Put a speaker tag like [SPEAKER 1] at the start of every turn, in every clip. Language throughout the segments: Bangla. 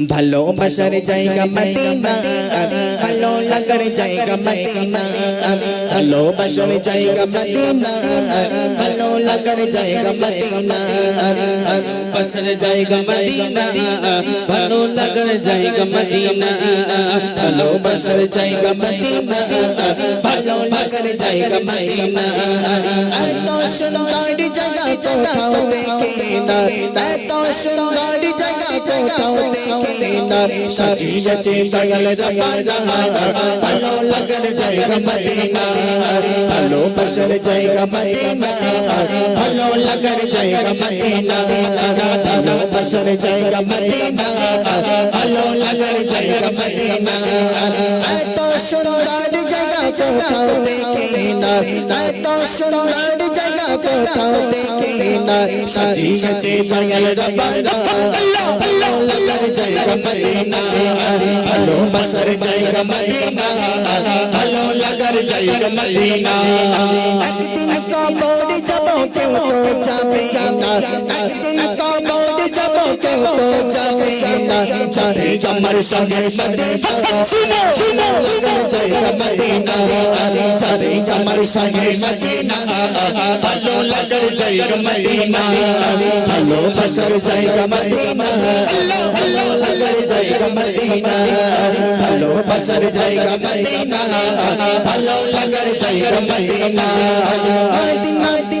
[SPEAKER 1] भलो बसर
[SPEAKER 2] जाएगा मदीना, भलो लगन जाएगा मदीना, भलो बसर जाएगा मदीना, भलो लगन जाएगा मदीना
[SPEAKER 3] बसर जाएगा मदीना, भलो लगन जाएगा मदीना,
[SPEAKER 2] भलो बसर जाएगा मदीना, भलो लगन जाएगा मदीना সুন্দর জায়গা কোথাও দেখি না। এত সুন্দর জায়গা কোথাও দেখি না। সাজিয়েছে দয়াল রব্বানা ভালো লাগার জায়গা মদিনা। ভালোবাসার জায়গা মদিনা। ভালো লাগার জায়গা মদিনা। ভালোবাসার জায়গা মদিনা। ভালো লাগার জায়গা মদিনা। এত সুন্দর কোথাও দেখি না। এত সুন্দর জায়গা কোথাও দেখি না। সাজিয়েছে রব্বানা ভালো লাগার জায়গা মদিনা। ভালোবাসার জায়গা মদিনা। ভালো লাগার জায়গা মদিনা। একদিন কবর যাব, কেউ তো যাবে না। একদিন কবর যাব কেউ তো যাবে না চারে জামার সঙ্গে মদিনা শুনো শুনো লাগার জায়গা মদিনা চারে জামার সঙ্গে মদিনা ভালো লাগার জায়গা মদিনা ভালোবাসার জায়গা মদিনা ভালো লাগার জায়গা মদিনা ভালোবাসার জায়গা মদিনা ভালো লাগার জায়গা Medina Medina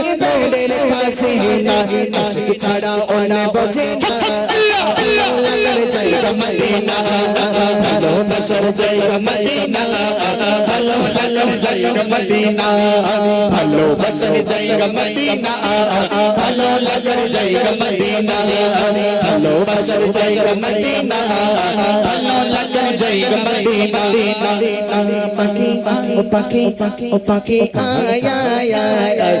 [SPEAKER 2] শরীফে নূরের খাসিনা আশিক ছাড়া অন্য বোঝে না আল্লাহ লাগার জায়গা মদিনা ভালোবাসার জায়গা মদিনা ভালো লাগার জায়গা মদিনা ভালোবাসার জায়গা মদিনা ভালো লাগার জায়গা মদিনা ভালোবাসার জায়গা মদিনা ভালো লাগার জায়গা মদিনা পাখি ও পাখি ও পাখি আয় আয় আয়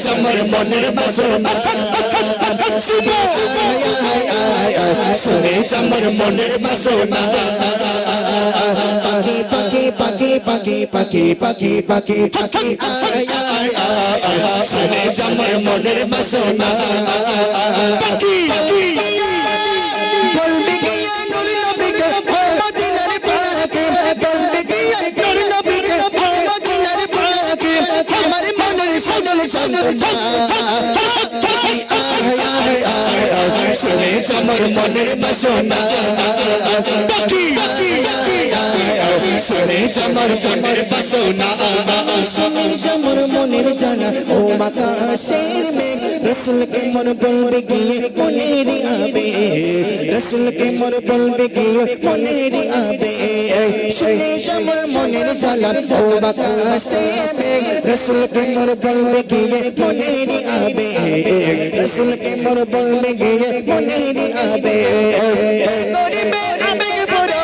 [SPEAKER 2] সমর মনের বাসনা শুনে সমর মনের বাসনা পাখি পাখি পাখি পাখি পাখি পাখি পাখি পাখি শুনে সমর মনের বাসনা পাখি বলবি গিয়া নূর নবীকে ও মদিনার পাকে বলবি গিয়া সাইডলে সাইডলে সমর মনের বাসনা। পাখি শুনে সমর মনের বাসনা। শুনে সমর মনের জানা। ও মাকাশের মেঘ, রসুল কে মন বলবে গিয়ে মনের আবে। রসুল কে মন বলবে গিয়ে মনের আবে। শুনে সমর মনের জানা। ও মাকাশের মেঘ, রসুল কে মন বলবে গিয়ে মনের আবে। রসুল কে মন বলবে গিয়ে মনের আবে গরিবে আবেগ পড়া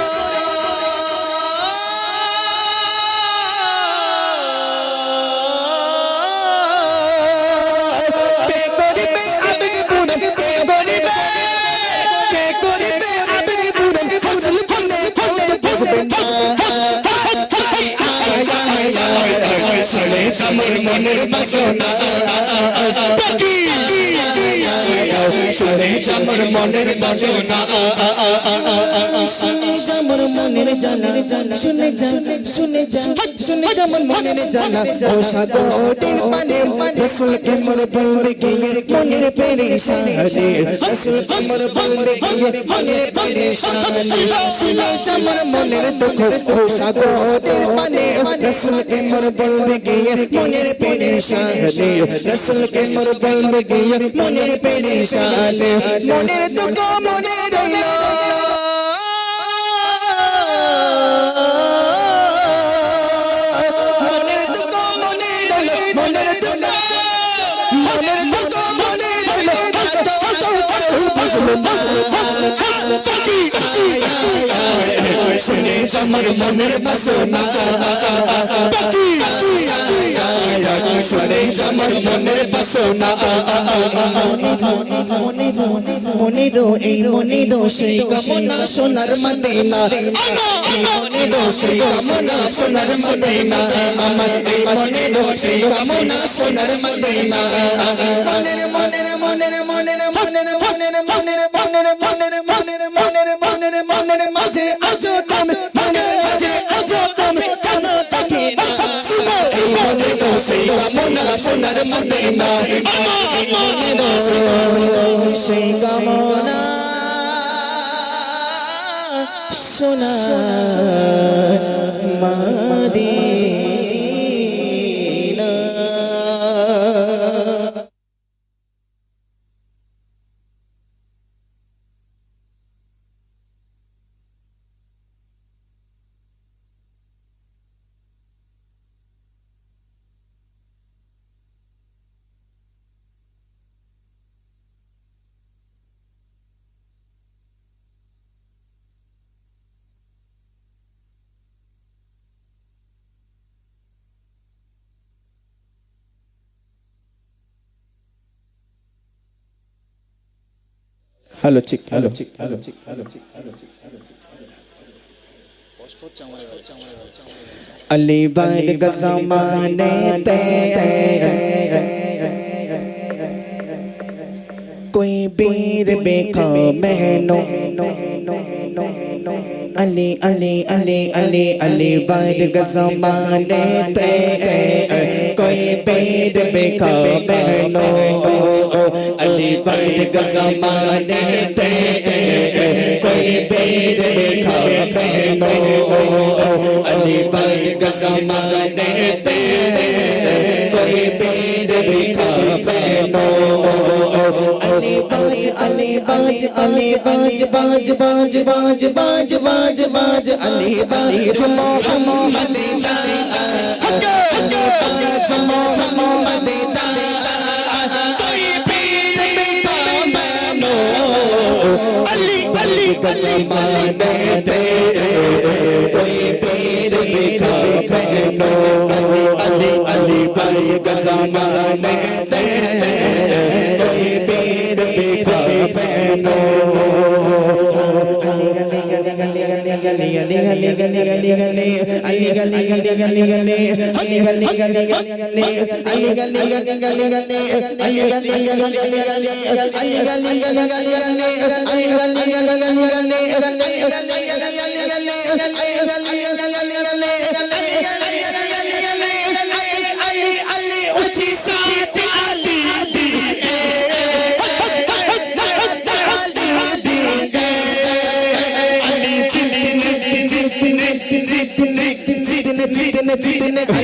[SPEAKER 2] কে করিবে আবেগ পুরে কে করিবে কে করিবে আবেগ পুরে ফসল ফলে ফলে ফসবে শুনে সমর মনের বাসনা। শুনে আমার মনের বাসনা। শুনে আমার মনের জানা শুনে যা শুনে যা, শুনে আমার মনের জানা ও সাগরের পানে, রসুল কে মোর বলবে গিয়ে, মনের পেরেশানি। রসুল কে মোর বলবে গিয়ে, মনের পেরেশানি। শুনে আমার মনের দুঃখ। ও সাগরের পানে রসুল কে মোর বলবে গিয়ে মনের পেরেশানি রসুল কে মোর বলবে গিয়ে মনের পেরেশানি মনের দুঃখ মনে রইল শুনে আমার মনের বাসনা শুনে আমার মনের বাসনা মনেরো এই মনেরো সেই কামনা সোনার মদিনা এই সেই কামনা সোনার মদিনা আমার এই মনেরো সেই কামনা সোনার মদিনা মনের মনের মনের মনের মনের মনের মনের মনের মনের মনের মনের মাঝে আজো তুমি মনের মাঝে আজো তুমি কেন তাকে না সেই কামনা সোনার হ্যালো ঠিক হ্যালো ঠিক হ্যালো ঠিক হ্যালো ঠিক হ্যালো ঠিক হ্যালো ঠিক কষ্ট হচ্ছে আমার আলী বাইর গজামানে তে कोई बीर बेखा महनो अली अली अली अली अली बार गजमाने पे कोई बीर बेखा महनो अली बार का जमाने ते कोई बीर बेखा महनो अली बार का जमाने ते कोई बीर बेखा महनो अली बाज अली बाज अली बाज बाज बाज बाज बाज बाज बाज अली बाज मोहम्मद दा अली बाज मोहम्मद अली अली जमाने तेरे कोई पीर का पहनो अली अली भाई जमाने तेरे कोई पीर का पहनो அலி